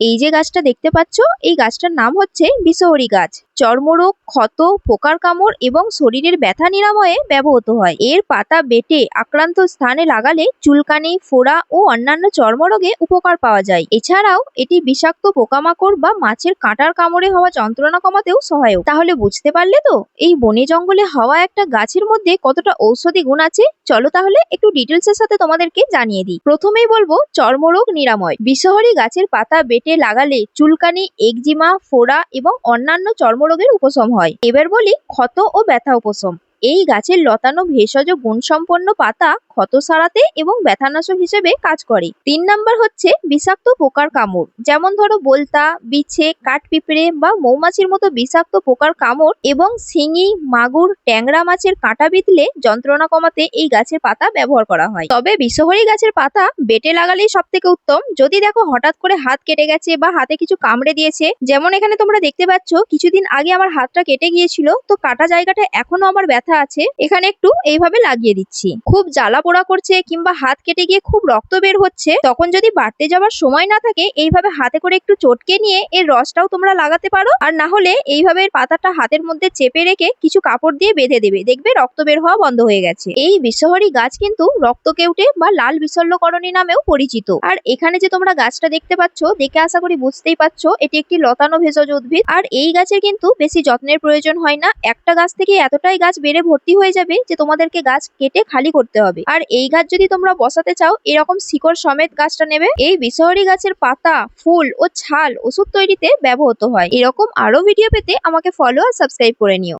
এই যে গাছটা দেখতে পাচ্ছ এই গাছটার নাম হচ্ছে বিষহরি গাছ। চর্মরোগ, ক্ষত, পোকার কামড় এবং শরীরের ব্যথা নিরাময়ে ব্যবহৃত হয়। এর পাতা বেটে আক্রান্ত স্থানে লাগালে চুলকানি, ফোড়া ও অন্যান্য চর্মরোগে উপকার পাওয়া যায়। এছাড়াও এটি বিষাক্ত পোকামাকড় বা মাছের কাঁটার কামড়ে হওয়া যন্ত্রণা কমাতেও সহায়ক। তাহলে বুঝতে পারলে তো, এই বনে জঙ্গলে হওয়া একটা গাছের মধ্যে কতটা ঔষধি গুণ আছে? চলো তাহলে একটু ডিটেলস এর সাথে তোমাদেরকে জানিয়ে দিই। প্রথমেই বলব, চর্মরোগ নিরাময়। বিষহরি গাছের পাতা বেটে লাগালে চুলকানি, একজিমা, ফোড়া এবং অন্যান্য চর্মরোগের উপশম হয়। এবার বলি ক্ষত ও ব্যথা উপশম। এই গাছের লতানো ভেষজ গুণসম্পন্ন পাতা ক্ষত সারাতে এবং ব্যথানাশক হিসেবে কাজ করে। তিন নাম্বার হচ্ছে বিষাক্ত পোকার কামড়। যেমন ধরো বলতা, বিছে, কাঠপিঁপড়ে বা মৌমাছির মতো বিষাক্ত পোকার কামড় এবং শিঙি, মাগুর, ট্যাংরা মাছের কাঁটা বিঁধলে যন্ত্রণা কমাতে এই গাছের পাতা ব্যবহার করা হয়। তবে বিষহরি গাছের পাতা বেটে লাগালেই সব থেকে উত্তম। যদি দেখো হঠাৎ করে হাত কেটে গেছে বা হাতে কিছু কামড়ে দিয়েছে, যেমন এখানে তোমরা দেখতে পাচ্ছ, কিছুদিন আগে আমার হাতটা কেটে গিয়েছিল, তো কাটা জায়গাটা এখনও আমার ব্যথা আছে, এখানে একটু এইভাবে লাগিয়ে দিচ্ছি। খুব জ্বালা পোড়া করছে কিংবা হাত কেটে গিয়ে খুব রক্ত বের হচ্ছে, তখন যদি বাড়তে যাওয়ার সময় না থাকে, এইভাবে হাতে করে একটু চটকে নিয়ে এর রসটাও তোমরা লাগাতে পারো। আর না হলে এইভাবে পাতাটা হাতের মধ্যে চেপে রেখে কিছু কাপড় দিয়ে বেঁধে দেবে। দেখবে রক্ত বের হওয়া বন্ধ হয়ে গেছে। এই বিষহরি গাছ কিন্তু রক্ত কেউটে বা লাল বিশল্যকরণী নামেও পরিচিত। আর এখানে যে তোমরা গাছটা দেখতে পাচ্ছ, দেখে আশা করি বুঝতেই পারছ, এটি একটি লতানো ভেষজ উদ্ভিদ। আর এই গাছের কিন্তু বেশি যত্নের প্রয়োজন হয় না। একটা গাছ থেকে এতটাই গাছ বেড়ে ভর্তি হয়ে যাবে যে তোমাদেরকে গাছ কেটে খালি করতে হবে। আর এই গাছ যদি তোমরা বসাতে চাও, এরকম শিকড় সমেত গাছটা নেবে। এই বিষহরি গাছের পাতা, ফুল ও ছাল ওষুধ তৈরিতে ব্যবহৃত হয়। এরকম আরও ভিডিও পেতে আমাকে ফলো আর সাবস্ক্রাইব করে নিও।